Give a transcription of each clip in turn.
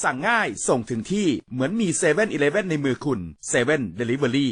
สั่งง่ายส่งถึงที่เหมือนมี7 e เ e ่ e อในมือคุณ7 Delivery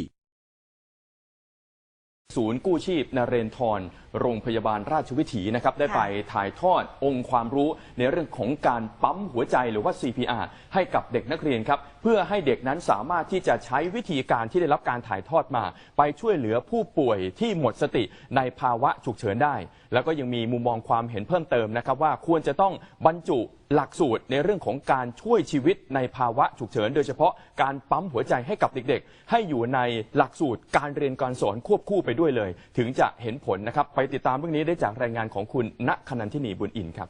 ศูนย์กู้ชีพนเรนทรโรงพยาบาลราชวิถีนะครับได้ไปถ่ายทอดองค์ความรู้ในเรื่องของการปั๊มหัวใจหรือว่า CPR ให้กับเด็กนักเรียนครับ เพื่อให้เด็กนั้นสามารถที่จะใช้วิธีการที่ได้รับการถ่ายทอดมา ไปช่วยเหลือผู้ป่วยที่หมดสติในภาวะฉุกเฉินได้ แล้วก็ยังมีมุมมองความเห็นเพิ่มเติมนะครับว่าควรจะต้องบรรจุหลักสูตรในเรื่องของการช่วยชีวิตในภาวะฉุกเฉิน โดยเฉพาะการปั๊มหัวใจให้กับเด็กๆ ให้อยู่ในหลักสูตรการเรียนการสอนควบคู่ไปด้วยเลย ถึงจะเห็นผลนะครับไปติดตามเรื่องนี้ได้จากรายงานของคุณณคนันทินีบุญอินครับ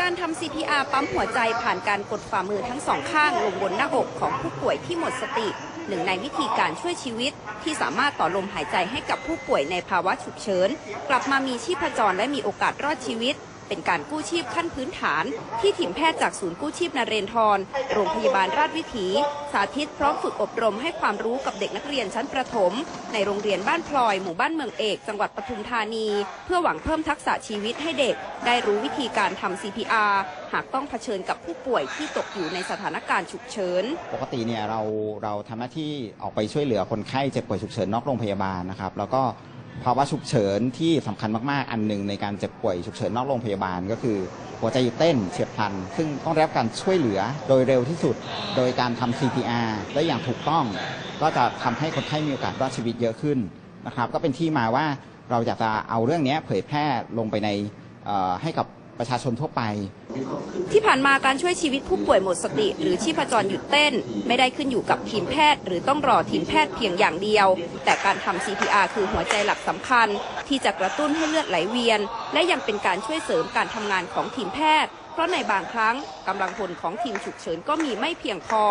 การทำ CPR ปั๊มหัวใจผ่านการกดฝ่ามือทั้งสองข้างลงบนหน้าอกของผู้ป่วยที่หมดสติ หนึ่งในวิธีการช่วยชีวิตที่สามารถต่อลมหายใจให้กับผู้ป่วยในภาวะฉุกเฉิน กลับมามีชีพจรและมีโอกาสรอดชีวิต เป็นการกู้ชีพขั้นพื้นฐาน ที่ทีมแพทย์จากศูนย์กู้ชีพนเรนทร โรงพยาบาลราชวิถี สาธิตพร้อมฝึกอบรมให้ความรู้กับเด็กนักเรียนชั้นประถม ในโรงเรียนบ้านพลอย หมู่บ้านเมืองเอก จังหวัดปทุมธานี เพื่อหวังเพิ่มทักษะชีวิตให้เด็ก ได้รู้วิธีการทำ CPR หากต้องเผชิญกับผู้ป่วยที่ตกอยู่ในสถานการณ์ฉุกเฉิน ปกติเนี่ยเราเราทำหน้าที่ออกไปช่วยเหลือคนไข้เจ็บป่วยฉุกเฉินนอกโรงพยาบาลนะครับ แล้วก็ ภาวะฉุกเฉินที่สำคัญมากๆ อันหนึ่งในการเจ็บป่วยฉุกเฉินนอกโรงพยาบาลก็คือ หัวใจหยุดเต้นเฉียบพลัน ซึ่งต้องได้รับการช่วยเหลือโดยเร็วที่สุด โดยการทำ CPR และอย่างถูกต้อง ก็จะทำให้คนไข้มีโอกาสรอดชีวิตเยอะขึ้นนะครับ ก็เป็นที่มาว่าเราอยากจะเอาเรื่องนี้เผยแพร่ลงไปในให้กับ ประชาชนทั่วไป ที่ผ่านมาการช่วยชีวิตผู้ป่วยหมดสติ หรือชีพจรหยุดเต้น ไม่ได้ขึ้นอยู่กับทีมแพทย์ หรือต้องรอทีมแพทย์เพียงอย่างเดียว แต่การทำ CPR คือหัวใจหลักสำคัญ ที่จะกระตุ้นให้เลือดไหลเวียน และยังเป็นการช่วยเสริมการทำงานของทีมแพทย์ ราะในบางครั้งกำลังพลของทีมฉุกเฉินก็มีไม่เพียงพอ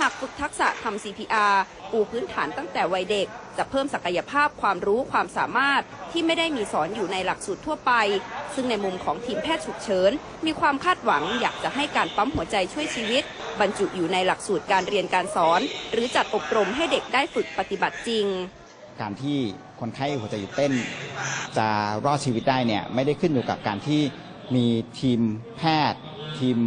หากฝึกทักษะทำ CPR ปูพื้นฐานตั้งแต่วัยเด็ก จะเพิ่มศักยภาพความรู้ความสามารถที่ไม่ได้มีสอนอยู่ในหลักสูตรทั่วไป ซึ่งในมุมของทีมแพทย์ฉุกเฉิน มีความคาดหวังอยากจะให้การปั๊มหัวใจช่วยชีวิต บรรจุอยู่ในหลักสูตรการเรียนการสอน หรือจัดอบรมให้เด็กได้ฝึกปฏิบัติจริงการที่คนไข้หัวใจหยุดเต้น จะรอดชีวิตได้เนี่ยไม่ได้ขึ้นอยู่กับการที่ มีทีมแพทย์ ทีม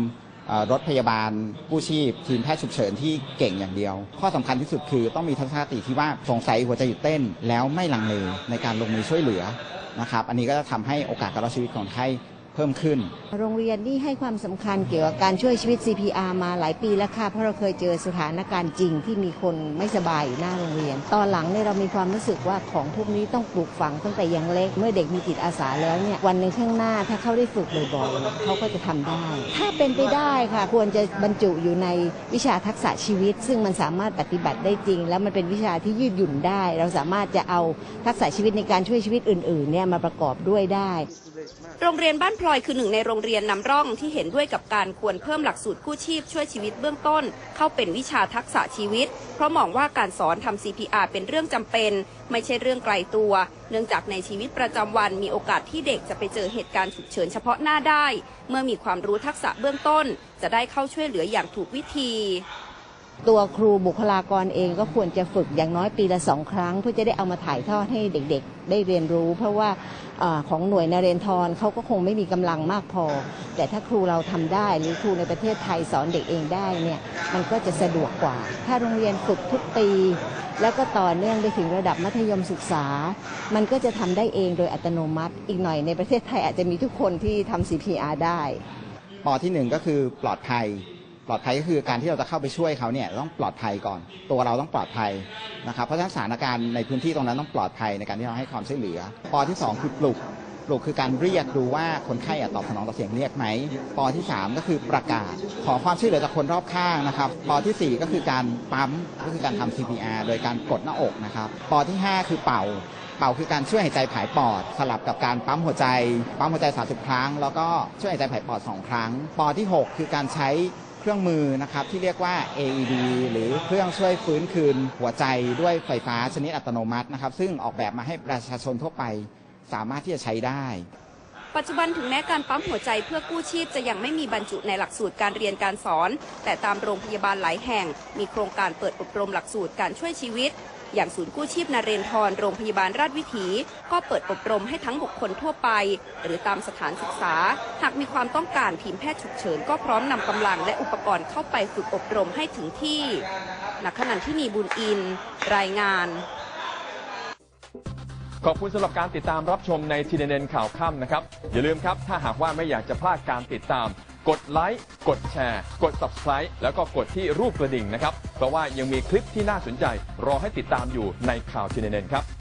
รถพยาบาลกู้ชีพ ทีมแพทย์ฉุกเฉินที่เก่งอย่างเดียว ข้อสำคัญที่สุดคือต้องมีทัศนคติที่ว่าสงสัยหัวใจหยุดเต้น แล้วไม่ลังเลในการลงมือช่วยเหลือนะครับอันนี้ก็จะทำให้โอกาสการรอดชีวิตของคนไข้ พิ่มขึ้น โรงเรียนนี่ให้ความสำคัญเกี่ยวกับการช่วยชีวิต CPR มาหลายปีแล้วค่ะ เพราะเราเคยเจอสถานการณ์จริงที่มีคนไม่สบายอยู่หน้าโรงเรียน ตอนหลังเนี่ยเรามีความรู้สึกว่าของพวกนี้ต้องปลูกฝังตั้งแต่ยังเล็ก เมื่อเด็กมีจิตอาสาแล้วเนี่ยวันหนึ่งข้างหน้าถ้าเขาได้ฝึกบ่อยๆเขาก็จะทำได้ ถ้าเป็นไปได้ค่ะ ควรจะบรรจุอยู่ในวิชาทักษะชีวิต ซึ่งมันสามารถปฏิบัติได้จริง แล้วมันเป็นวิชาที่ยืดหยุ่นได้ เราสามารถจะเอาทักษะชีวิตในการช่วยชีวิตอื่นๆเนี่ยมาประกอบด้วยได้ โรงเรียนบ้านพลอยคือหนึ่งในโรงเรียนนำร่องที่เห็นด้วยกับการควรเพิ่มหลักสูตรกู้ชีพช่วยชีวิตเบื้องต้น เข้าเป็นวิชาทักษะชีวิต เพราะมองว่าการสอนทำ CPR เป็นเรื่องจำเป็น ไม่ใช่เรื่องไกลตัว เนื่องจากในชีวิตประจำวันมีโอกาสที่เด็กจะไปเจอเหตุการณ์ฉุกเฉินเฉพาะหน้าได้ เมื่อมีความรู้ทักษะเบื้องต้น จะได้เข้าช่วยเหลืออย่างถูกวิธี ตัวครูบุคลากรเองก็ควรจะฝึกอย่างน้อยปีละสองครั้ง เพื่อจะได้เอามาถ่ายทอดให้เด็กๆ ได้เรียนรู้ เพราะว่าอของหน่วยนเรนทรเขาก็คงไม่มีกำลังมากพอ แต่ถ้าครูเราทำได้หรือครูในประเทศไทยสอนเด็กเองได้เนี่ยมันก็จะสะดวกกว่า ถ้าโรงเรียนฝึกทุกปี แล้วก็ต่อเนื่องไปถึงระดับมัธยมศึกษา มันก็จะทำได้เองโดยอัตโนมัติ อีกหน่อยในประเทศไทยอาจจะมีทุกคนที่ทำ CPR ได้ปอที่หนึ่งก็คือปลอดภัย ปลอดภัยก็คือการที่เราจะเข้าไปช่วยเขาเนี่ยต้องปลอดภัยก่อน ตัวเราต้องปลอดภัยนะครับเพราะฉะนั้นสถานการณ์ในพื้นที่ตรงนั้นต้องปลอดภัยในการที่เราให้ความช่วยเหลือปอที่สองคือปลุกปลุกคือการเรียกดูว่าคนไข้อตอบสนองต่อเสียงเรียกไหมปอที่สามก็คือประกาศ ขอความช่วยเหลือจากคนรอบข้างนะครับปอที่สี่ก็คือการปั๊มก็คือการทำ CPR โดยการกดหน้าอกนะครับปอที่ห้าคือเป่าเป่าคือการช่วยหายใจผายปอด สลับกับการปั๊มหัวใจ ปั๊มหัวใจ 30 ครั้ง แล้วก็ช่วยหายใจผายปอด 2 ครั้ง ปอที่ 6 คือการใช้ เครื่องมือนะครับที่เรียกว่า AED หรือเครื่องช่วยฟื้นคืนหัวใจด้วยไฟฟ้าชนิดอัตโนมัตินะครับ ซึ่งออกแบบมาให้ประชาชนทั่วไปสามารถที่จะใช้ได้ ปัจจุบันถึงแม้การปั๊มหัวใจเพื่อกู้ชีพจะยังไม่มีบรรจุในหลักสูตรการเรียนการสอน แต่ตามโรงพยาบาลหลายแห่ง มีโครงการเปิดอบรมหลักสูตรการช่วยชีวิต อย่างศูนย์กู้ชีพนเรนทรโรงพยาบาลราชวิถี ก็เปิดอบรมให้ทั้งบุคคลทั่วไป หรือตามสถานศึกษา หากมีความต้องการทีมแพทย์ฉุกเฉิน ก็พร้อมนำกำลังและอุปกรณ์เข้าไปฝึกอบรมให้ถึงที่นักขณะที่นีบุญอิน รายงานขอบคุณสำหรับการติดตามรับชมในทีเด็นข่าวค่ำนะครับ อย่าลืมครับ ถ้าหากว่าไม่อยากจะพลาดการติดตาม กดไลค์กดแชร์ กด subscribe แล้วก็กดที่รูปกระดิ่งนะครับ เพราะว่ายังมีคลิปที่น่าสนใจ รอให้ติดตามอยู่ในข่าวทีเด็นครับ